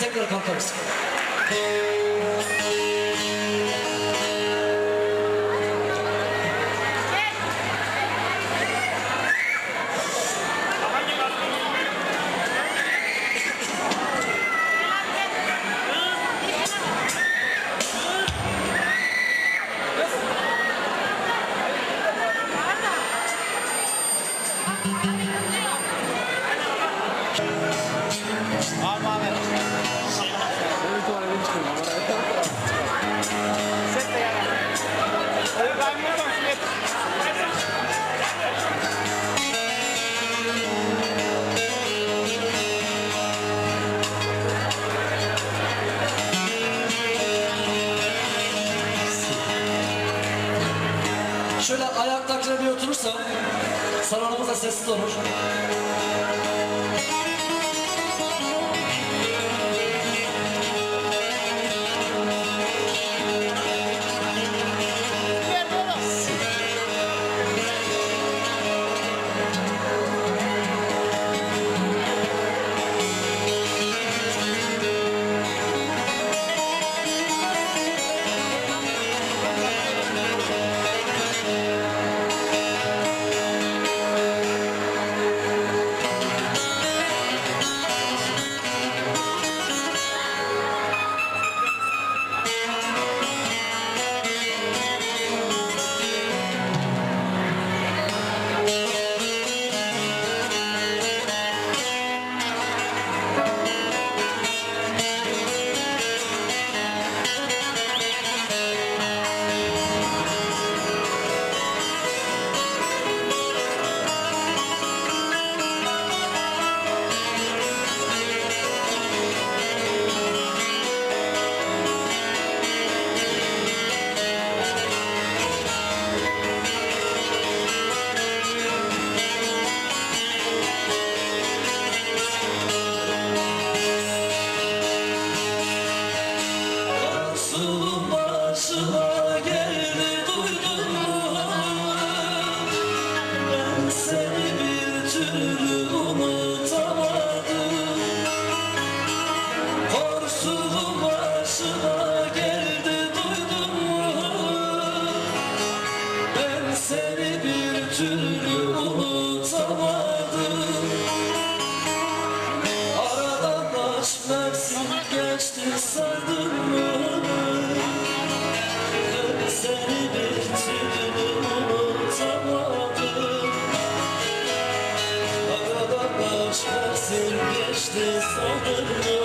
tekrar kalkarız. Salonumuz da sessiz olur. Thank you.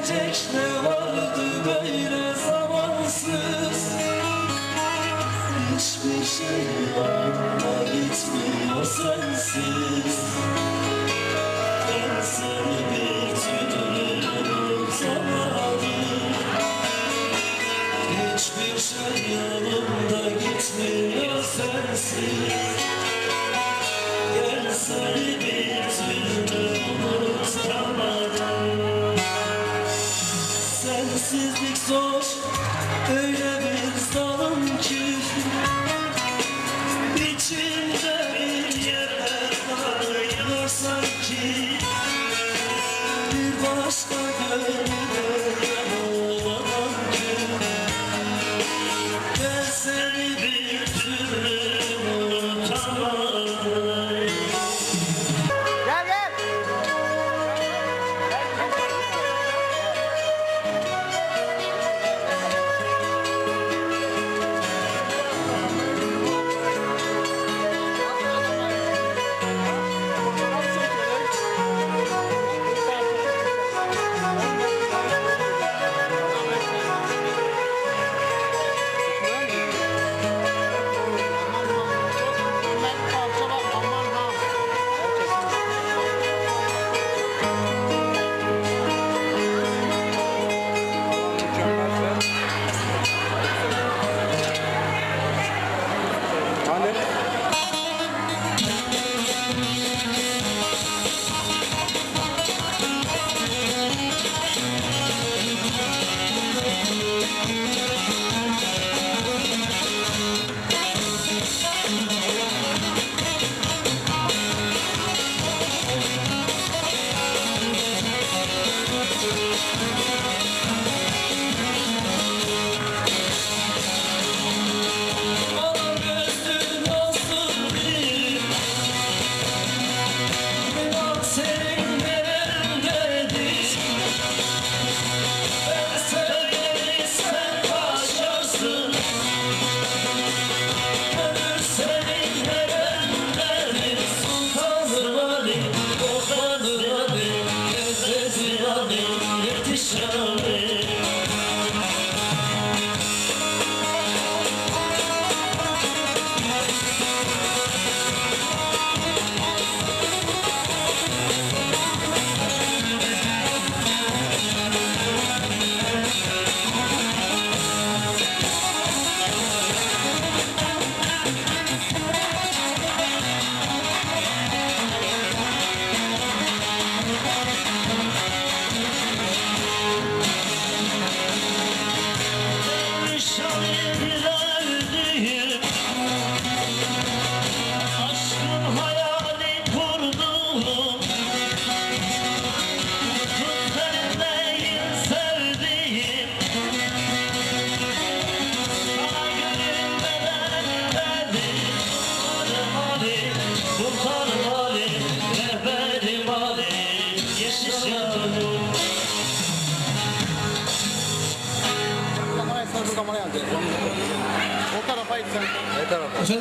Ne vardı böyle zamansız? Hiçbir şey yolunda gitmiyor sensiz. Ben seni bir türlü unutamadım Hiçbir şey yolunda gitmiyor sensiz. Gel seni zor öyle bir zalim ki İçimde bir yere varıyor sanki Bir başka gönlüme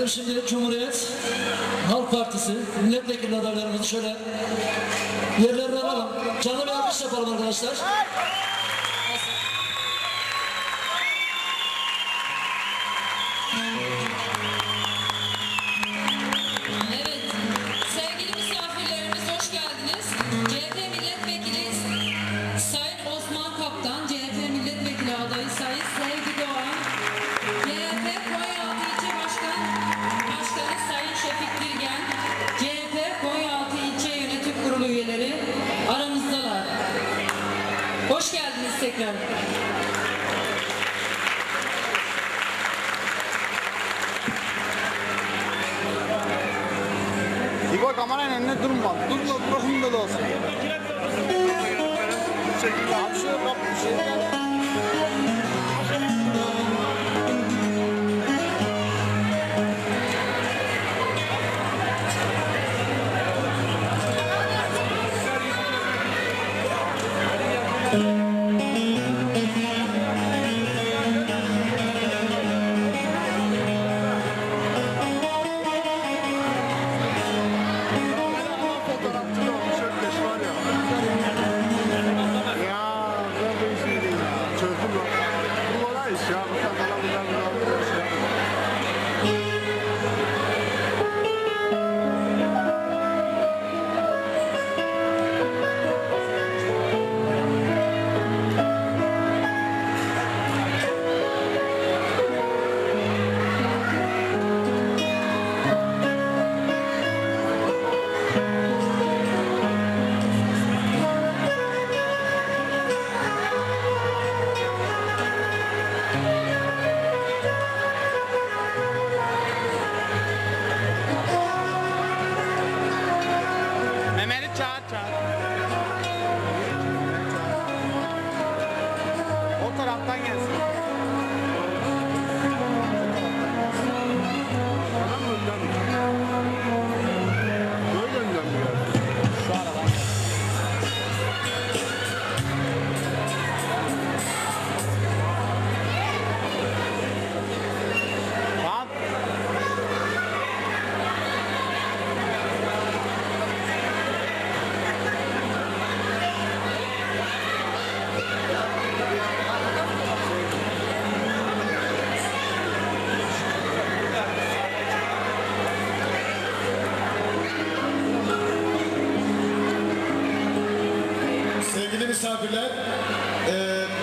tarafa? Efendim şimdi Cumhuriyet Halk Partisi milletvekili adaylarımızı şöyle yerlerine alalım. Canlı bir alkış yapalım arkadaşlar. İbo kameranın önüne durma. Durma bırakın da olsun. Abi şöyle bak bir şey.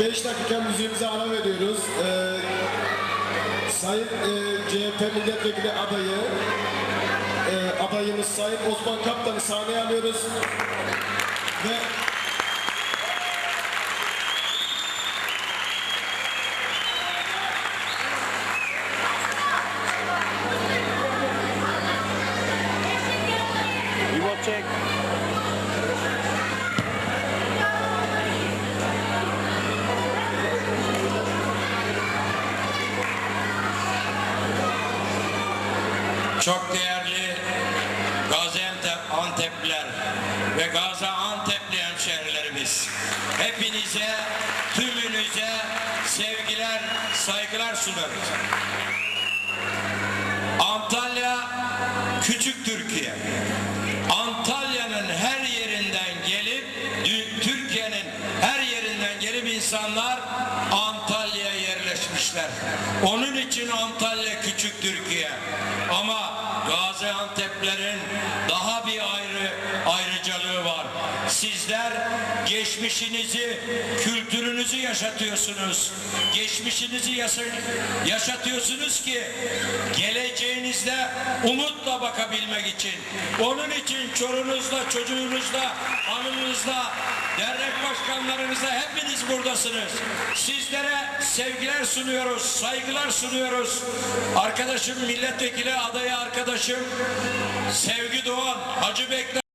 5 dakika müziğimize ara veriyoruz. E, Sayın e, CHP milletvekili adayı e, adayımız Sayın Osman Kaptan'ı sahneye alıyoruz. Ve Çok değerli Gaziantep Antepliler ve Gaziantep'li hemşehrilerimiz. Hepinize, tümünüze sevgiler, saygılar sunarız. Antalya küçük Türkiye. Antalya'nın Onun için Antalya küçük Türkiye. Ama Gaziantep'lerin daha bir ayrı ayrıcalığı var. Sizler geçmişinizi, kültürünüzü yaşatıyorsunuz. Geçmişinizi yaşa- yaşatıyorsunuz ki geleceğinizde umutla bakabilmek için. Onun için çorunuzla, çocuğunuzla, hanımınızla, dernek başkanlarınızla hepiniz buradasınız. Sizlere sevgiler sunuyoruz, saygılar sunuyoruz. Arkadaşım milletvekili adayı arkadaşım Sevgi Doğan, Hacı Bekler